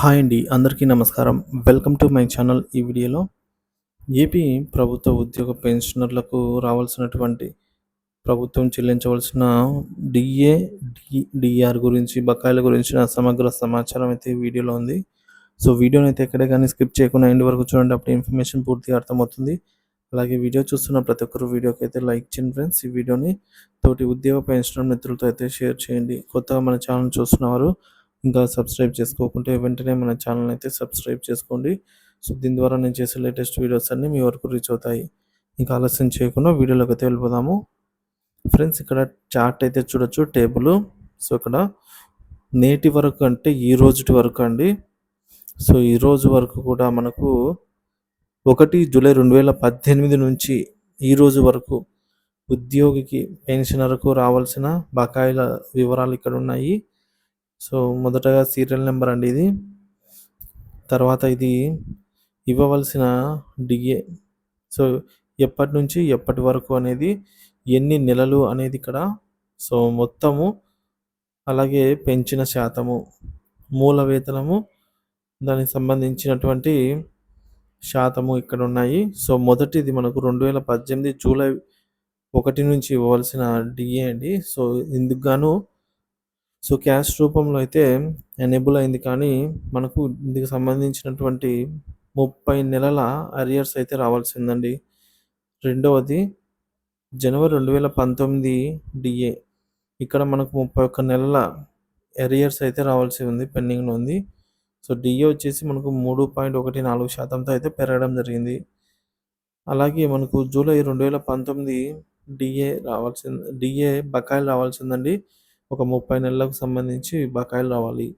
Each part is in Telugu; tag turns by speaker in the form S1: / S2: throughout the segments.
S1: హాయ్ అండి అందరికీ నమస్కారం. వెల్కమ్ టు మై ఛానల్ ఈ వీడియోలో. ఏపీ ప్రభుత్వ ఉద్యోగ పెన్షనర్లకు రావాల్సినటువంటి ప్రభుత్వం చెల్లించవలసిన డిఏ డి డిఆర్ గురించి బకాయిల గురించిన సమగ్ర సమాచారం అయితే వీడియోలో ఉంది. సో వీడియోని అయితే ఎక్కడే కానీ స్కిప్ చేయకుండా ఎండ్ వరకు చూడండి అప్పుడు ఇన్ఫర్మేషన్ పూర్తిగా అర్థమవుతుంది. అలాగే వీడియో చూస్తున్న ప్రతి ఒక్కరు వీడియోకి అయితే లైక్ చేయండి ఫ్రెండ్స్. ఈ వీడియోని తోటి ఉద్యోగ పెన్షనర్ మిత్రులతో అయితే షేర్ చేయండి. కొత్తగా మన ఛానల్ చూస్తున్నవారు ఇంకా సబ్స్క్రైబ్ చేసుకోకుంటే వెంటనే మన ఛానల్ అయితే సబ్స్క్రైబ్ చేసుకోండి. సో దీని ద్వారా నేను చేసే లేటెస్ట్ వీడియోస్ అన్నీ మీ వరకు రీచ్ అవుతాయి. ఇంకా ఆలస్యం చేయకుండా వీడియోలోకి అయితే వెళ్ళిపోదాము. ఫ్రెండ్స్ ఇక్కడ చార్ట్ అయితే చూడొచ్చు టేబుల్. సో ఇక్కడ నేటి వరకు అంటే ఈ రోజుటి వరకు అండి. సో ఈ రోజు వరకు కూడా మనకు ఒకటి జూలై రెండు వేల పద్దెనిమిది నుంచి ఈ రోజు వరకు ఉద్యోగికి పెన్షనర్కు రావాల్సిన బకాయిల వివరాలు ఇక్కడ ఉన్నాయి. సో మొదటగా సీరియల్ నెంబర్ అండి ఇది. తర్వాత ఇది ఇవ్వవలసిన డిఏ. సో ఎప్పటి నుంచి ఎప్పటి వరకు అనేది ఎన్ని నెలలు అనేది ఇక్కడ. సో మొత్తము అలాగే పెంచిన శాతము మూల వేతనము దానికి సంబంధించినటువంటి శాతము ఇక్కడ ఉన్నాయి. సో మొదటిది మనకు రెండు వేల పద్దెనిమిది జూలై ఒకటి నుంచి ఇవ్వవలసిన డిఏ అండి. సో ఇందుకు గాను సో క్యాష్ రూపంలో అయితే ఎనేబుల్ అయింది కానీ మనకు ఇందుకు సంబంధించినటువంటి ముప్పై నెలల అరియర్స్ అయితే రావాల్సిందండి. రెండవది జనవరి రెండు వేల పంతొమ్మిది డిఏ. ఇక్కడ మనకు ముప్పై ఒక్క నెలల ఎరియర్స్ అయితే రావాల్సి ఉంది పెండింగ్లో ఉంది. సో డిఏ వచ్చేసి మనకు మూడు పాయింట్ ఒకటి నాలుగు శాతంతో అయితే పెరగడం జరిగింది. అలాగే మనకు జూలై రెండు వేల పంతొమ్మిది డిఏ రావాల్సింది డిఏ బకాయిలు రావాల్సిందండి. ఒక ముప్పై నెలలకు సంబంధించి బకాయిలు రావాలి.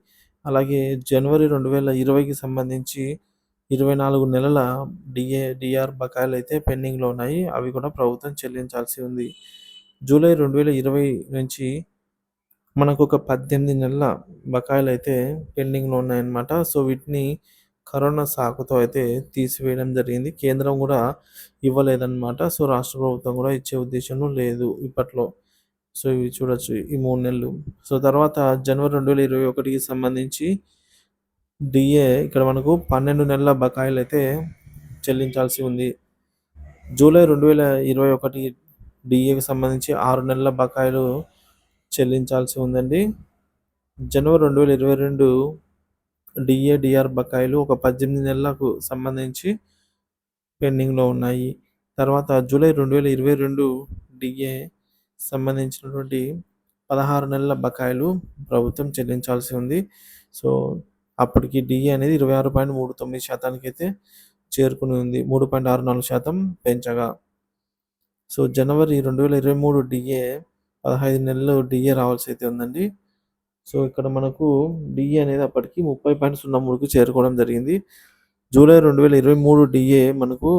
S1: అలాగే జనవరి రెండు వేల ఇరవైకి సంబంధించి ఇరవై నాలుగు నెలల డిఏ డిఆర్ బకాయిలు అయితే పెండింగ్లో ఉన్నాయి. అవి కూడా ప్రభుత్వం చెల్లించాల్సి ఉంది. జూలై రెండు వేల ఇరవై నుంచి మనకు ఒక పద్దెనిమిది నెలల బకాయిలు అయితే పెండింగ్లో ఉన్నాయన్నమాట. సో వీటిని కరోనా సాకుతో అయితే తీసివేయడం జరిగింది. కేంద్రం కూడా ఇవ్వలేదన్నమాట. సో రాష్ట్ర ప్రభుత్వం కూడా ఇచ్చే ఉద్దేశం లేదు ఇప్పట్లో. సో ఇవి చూడొచ్చు ఈ మూడు నెలలు. సో తర్వాత జనవరి రెండు వేల ఇరవై ఒకటికి సంబంధించి డిఏ ఇక్కడ మనకు పన్నెండు నెలల బకాయిలు అయితే చెల్లించాల్సి ఉంది. జూలై రెండు వేల ఇరవై ఒకటి డిఏకి సంబంధించి ఆరు నెలల బకాయిలు చెల్లించాల్సి ఉందండి. జనవరి రెండు వేల ఇరవై రెండు డిఏ డిఆర్ బకాయిలు ఒక పద్దెనిమిది నెలలకు సంబంధించి పెండింగ్లో ఉన్నాయి. తర్వాత జూలై రెండు వేల ఇరవై రెండు డిఏ సంబంధించినటువంటి పదహారు నెలల బకాయిలు ప్రభుత్వం చెల్లించాల్సి ఉంది. సో అప్పటికి డిఏ అనేది ఇరవై ఆరు పాయింట్ మూడు తొమ్మిది శాతానికి అయితే చేరుకుని ఉంది. మూడు పాయింట్ ఆరు నాలుగు శాతం పెంచగా. సో జనవరి రెండు వేల ఇరవై మూడు డిఏ పదహైదు నెలలు డిఏ రావాల్సి అయితే ఉందండి. సో ఇక్కడ మనకు డిఏ అనేది అప్పటికి ముప్పై పాయింట్ సున్నా మూడుకు చేరుకోవడం జరిగింది. జూలై రెండు వేల ఇరవై మూడు డిఏ మనకు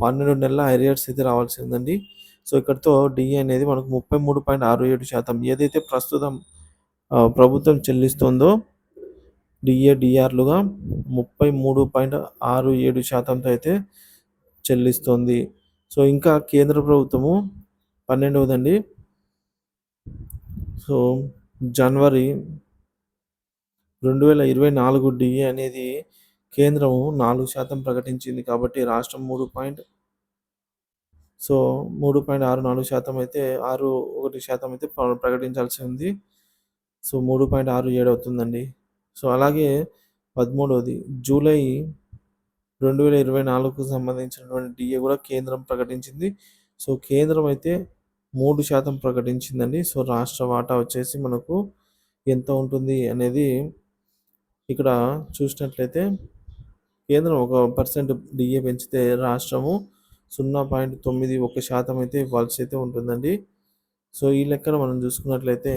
S1: పన్నెండు నెలల ఐరియర్స్ అయితే రావాల్సి ఉందండి. సో ఇక్కడతో డిఏ అనేది మనకు ముప్పై మూడు పాయింట్ ఆరు ఏడు శాతం. ఏదైతే ప్రస్తుతం ప్రభుత్వం చెల్లిస్తుందో డిఏ డిఆర్లుగా ముప్పై మూడు పాయింట్ ఆరు ఏడు శాతంతో అయితే చెల్లిస్తుంది. సో ఇంకా కేంద్ర ప్రభుత్వము పన్నెండవదండి. సో జనవరి రెండు వేల ఇరవై నాలుగు డిఏ అనేది కేంద్రము నాలుగు శాతం ప్రకటించింది కాబట్టి రాష్ట్రం మూడు పాయింట్ సో మూడు పాయింట్ ఆరు నాలుగు శాతం అయితే ఆరు ఒకటి శాతం అయితే ప్రకటించాల్సి ఉంది. సో మూడు పాయింట్ ఆరు ఏడు అవుతుందండి. సో అలాగే పదమూడవది జూలై రెండు వేల ఇరవై నాలుగుకు సంబంధించినటువంటి డిఏ కూడా కేంద్రం ప్రకటించింది. సో కేంద్రం అయితే మూడు శాతం ప్రకటించిందండి. సో రాష్ట్ర వాటా వచ్చేసి మనకు ఎంత ఉంటుంది అనేది ఇక్కడ చూసినట్లయితే కేంద్రం ఒక పర్సెంట్ డిఏ పెంచితే రాష్ట్రము సున్నా పాయింట్ తొమ్మిది ఒక శాతం అయితే ఇవ్వాల్సి అయితే ఉంటుందండి. సో ఈ లెక్కన మనం చూసుకున్నట్లయితే